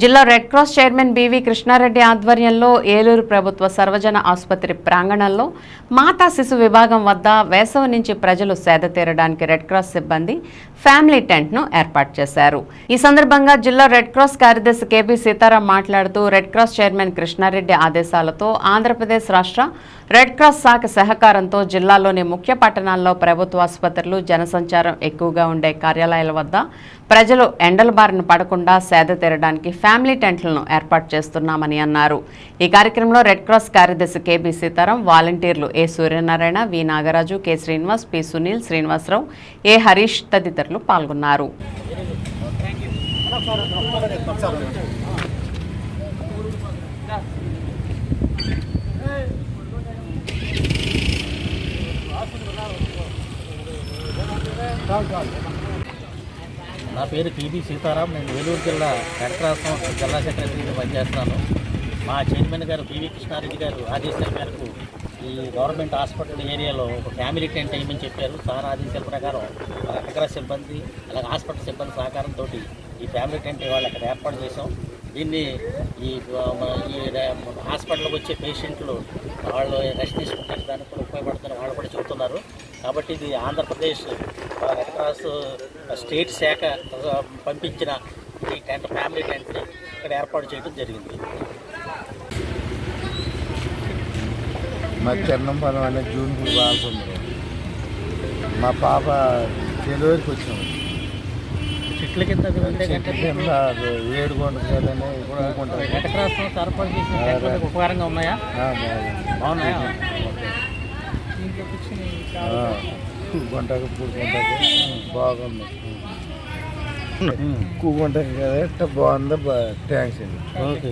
జిల్లా red cross chairman BV Krishnareddy ఆధ్వర్యంలో ఏలూరు ప్రభుత్వ సర్వజన ఆసుపత్రి ప్రాంగణంలో మాతా శిశు విభాగం వద్ద వేసవి నుంచి ప్రజలు సేద తీరడానికి రెడ్ క్రాస్ సిబ్బంది ఫ్యామిలీ టెంట్ను ఏర్పాటు చేశారు. ఈ సందర్భంగా జిల్లా రెడ్ క్రాస్ కార్యదర్శి కేబీ సీతారాం మాట్లాడుతూ రెడ్ క్రాస్ చైర్మన్ కృష్ణారెడ్డి ఆదేశాలతో ఆంధ్రప్రదేశ్ రాష్ట్ర రెడ్ క్రాస్ శాఖ సహకారంతో జిల్లాలోని ముఖ్య పట్టణాల్లో ప్రభుత్వ ఆసుపత్రులు జనసంచారం ఎక్కువగా ఉండే కార్యాలయాల వద్ద ప్రజలు ఎండల బారిన పడకుండా సేద తీరడానికి ఫ్యామిలీ టెంట్లను ఏర్పాటు చేస్తున్నామని అన్నారు. ఈ కార్యక్రమంలో రెడ్ క్రాస్ కార్యదర్శి కేబీ సీతారాం వాలంటీర్లు A Suryanarayana V Nagaraju K Srinivas P Sunil Srinivasarao A Harish తదితరులు పాల్గొన్నారు. నా పేరు టీబీ సీతారాం. నేను ఏలూరు జిల్లా కడక్రాసం జిల్లా సెక్రటరీగా పనిచేస్తున్నాను. మా చైర్మన్ గారు పివి కృష్ణారెడ్డి గారు ఆదేశాల మేరకు ఈ గవర్నమెంట్ హాస్పిటల్ ఏరియాలో ఒక ఫ్యామిలీ టెంట్ వేయమని చెప్పారు. సార్ ఆదేశాల ప్రకారం రెడ్ సిబ్బంది అలాగే హాస్పిటల్ సిబ్బంది సహకారంతో ఈ ఫ్యామిలీ టెంట్ వాళ్ళు అక్కడ ఏర్పాటు చేసాం దీన్ని ఈ ఈ హాస్పిటల్కి వచ్చే పేషెంట్లు వాళ్ళు రెస్ట్ తీసుకుంటారు. దానికి కూడా ఉపయోగపడుతున్నారు వాళ్ళు కూడా చెబుతున్నారు. కాబట్టి ఇది ఆంధ్రప్రదేశ్ రెడ్ క్రాస్ స్టేట్ శాఖ పంపించిన ఈ టెంట్ ఫ్యామిలీ టెంట్ని ఇక్కడ ఏర్పాటు చేయడం జరిగింది. మా చిన్నంపల్లి అనే జూన్ బాగుంది మా పాప డెలివరీకి వచ్చినాం చెట్ల కింద అది ఉంటే చెట్టు గంట కింద అది ఏడు ఉపకారంగా ఉన్నాయా బాగున్నాయా కూకుంటాకి పూడుకుంటాకి బాగుంది కూకుంటాకి కదా ఇట్ట బాగుంది థ్యాంక్స్ అండి. ఓకే